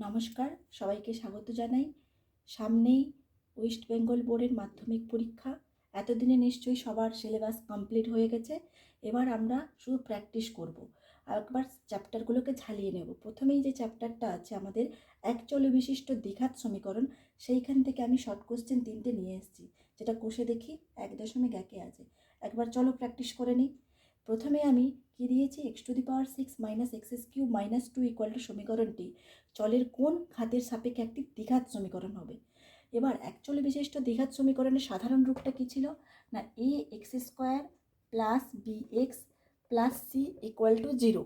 নমস্কার, সবাইকে স্বাগত জানাই। সামনেই ওয়েস্ট বেঙ্গল বোর্ডের মাধ্যমিক পরীক্ষা। এতদিনে নিশ্চয়ই সবার সিলেবাস কমপ্লিট হয়ে গেছে। এবার আমরা শুধু প্র্যাকটিস করব। একবার চ্যাপ্টারগুলোকে ঝালিয়ে নেব। প্রথমেই যে চ্যাপ্টারটা আছে আমাদের একচলে বিশিষ্ট দ্বিঘাত সমীকরণ, সেইখান থেকে আমি শর্ট কোশ্চেন তিনটে নিয়ে এসেছি, যেটা কষে দেখি এক দশমিক একে আছে। একবার চলো প্র্যাকটিস করে নিই। প্রথমে আমি কি দিয়েছি x to the power six minus x cube minus two equal to সমীকরণটি চলের কোন খাতের সাপেক্ষে একটি দ্বিঘাত সমীকরণ হবে? এবার অ্যাকচুয়ালি বিশিষ্ট দ্বিঘাত সমীকরণের সাধারণ রূপটা কী ছিল? না a x square plus b x plus c equal to zero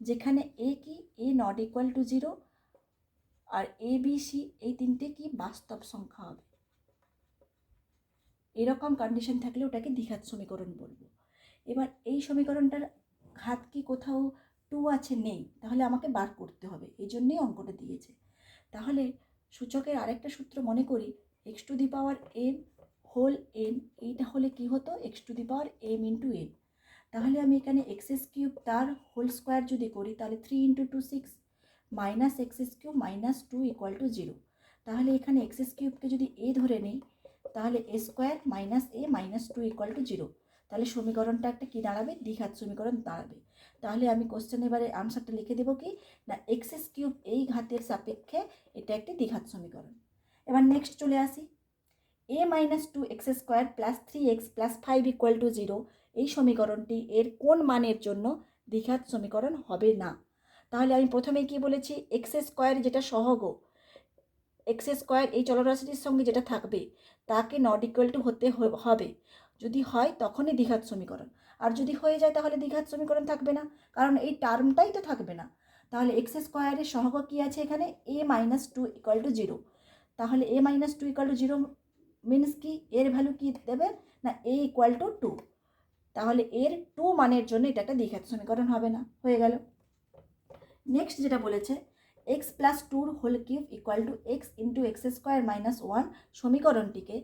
যেখানে এ কি a not equal to zero R a b c এই তিনটে কি বাস্তব সংখ্যা হবে? এরকম কন্ডিশন থাকলে ওটাকে দ্বিঘাত সমীকরণ বলব। এবার এই সমীকরণটার ঘাত কি কোথাও টু আছে, নেই, তাহলে আমাকে বার করতে হবে। এই জন্যেই অঙ্কটা দিয়েছে। তাহলে সূচকের আরেকটা সূত্র মনে করি x to the power m whole n এইটা হলে কি হতো? X to the power m into n তাহলে আমি এখানে এক্সেস কিউব তার হোল স্কোয়ার যদি করি, তাহলে three into two six minus x's cube minus two equal to zero তাহলে এখানে এক্সেস কিউবকে যদি এ ধরে নিই, তাহলে a square minus a minus two equal to zero তাহলে সমীকরণটা একটা কী দাঁড়াবে? দ্বিঘাত সমীকরণ দাঁড়াবে। তাহলে আমি কোশ্চেন এবারে আনসারটা লিখে দেবো কি? না এক্সেস কিউব এই ঘাতের সাপেক্ষে এটা একটি দ্বিঘাত সমীকরণ। এবার নেক্সট চলে আসি। A minus two x square plus three x plus five equal to zero এই সমীকরণটি এর কোন মানের জন্য দ্বিঘাত সমীকরণ হবে না? তাহলে আমি প্রথমে কি বলেছি? এক্স স্কোয়ার যেটা সহগ এক্স স্কোয়ার এই চলরাশিটির সঙ্গে যেটা থাকবে, তাকে নট ইকুয়াল টু হতে হবে। যদি হয় তখনই দ্বিঘাত সমীকরণ। আর যদি হয়ে যায় তাহলে দ্বিঘাত সমীকরণ থাকবে না। কারণ এই টার্মটাই তো থাকবে না। তাহলে এক্স স্কোয়ারের সহগ কী আছে এখানে? A minus two equal to zero তাহলে a minus two equal to zero means কি? এর ভ্যালু কী দেবে? না এ ইকুয়াল টু টু তাহলে এর টু মানের জন্য এটা একটা দ্বিঘাত সমীকরণ হবে না। হয়ে গেল। নেক্সট যেটা বলেছে x plus tour whole cube equal to x into x square minus one সমীকরণটিকে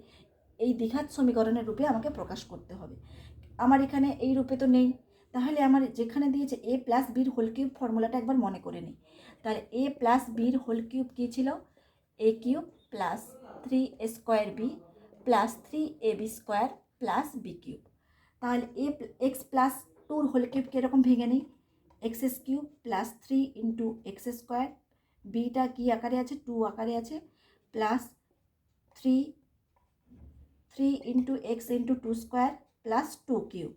এই দ্বিঘাত সমীকরণের রূপে আমাকে প্রকাশ করতে হবে। আমার এখানে এই রূপে তো নেই। তাহলে আমার যেখানে দিয়েছে এ প্লাস বির হোল কিউব ফর্মুলাটা একবার মনে করে নিই। তাহলে এ প্লাস বির হোল কিউব কী ছিল? A cube plus three a square b plus three a b square plus b cube. তাহলে এ এক্স প্লাস টুর হোল কিউব কীরকম ভেঙে নিই? X's cube plus three into x square. Beta কী আকারে আছে? টু আকারে আছে। Plus three three into x into two square plus two cube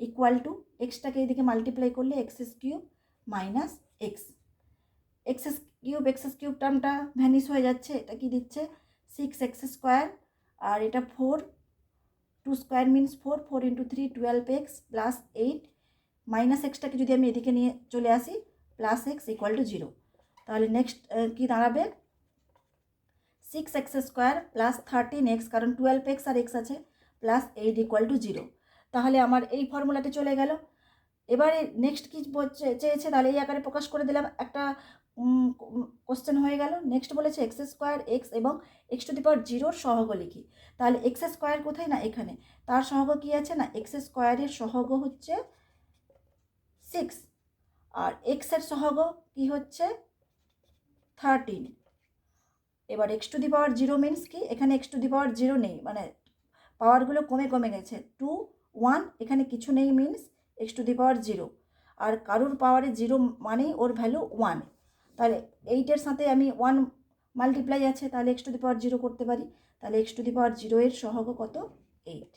equal to এক্সটাকে এদিকে মাল্টিপ্লাই করলে x's cube minus x x's cube x's cube টার্মটা vanish হয়ে যাচ্ছে, এটা কি দিচ্ছে? সিক্স এক্স স্কোয়ার আর এটা four two square means four four into three twelve x plus eight minus এক্সটাকে যদি আমি এদিকে নিয়ে চলে আসি plus x equal to zero তাহলে নেক্সট কী দাঁড়াবে? Six x square plus thirteen x কারণ টুয়েলভ এক্স আর এক্স আছে plus eight equal to zero তাহলে আমার এই ফর্মুলাতে চলে গেল। এবারে নেক্সট কী চেয়েছে, তাহলে এই আকারে প্রকাশ করে দিলাম। একটা কোশ্চেন হয়ে গেল। নেক্সট বলেছে এক্স স্কোয়ার এক্স এবং এক্স টু দি পাওয়ার জিরোর সহগ লিখি। তাহলে এক্স স্কোয়ার কোথায়? না, এখানে। তার সহগ কী আছে? না এক্স স্কোয়ারের সহগ হচ্ছে সিক্স আর এক্সের সহগ কী হচ্ছে? থার্টিন এবার x to the power zero means কি? এখানে x to the power zero নেই। মানে পাওয়ারগুলো কমে কমে গেছে। টু ওয়ান এখানে কিছু নেই means x to the power zero আর কারুর পাওয়ারে জিরো মানেই ওর ভ্যালু ওয়ান তাহলে এইটের সাথে আমি ওয়ান মাল্টিপ্লাই আছে, তাহলে x to the power zero করতে পারি। তাহলে x to the power zero এর সহগ কত? এইট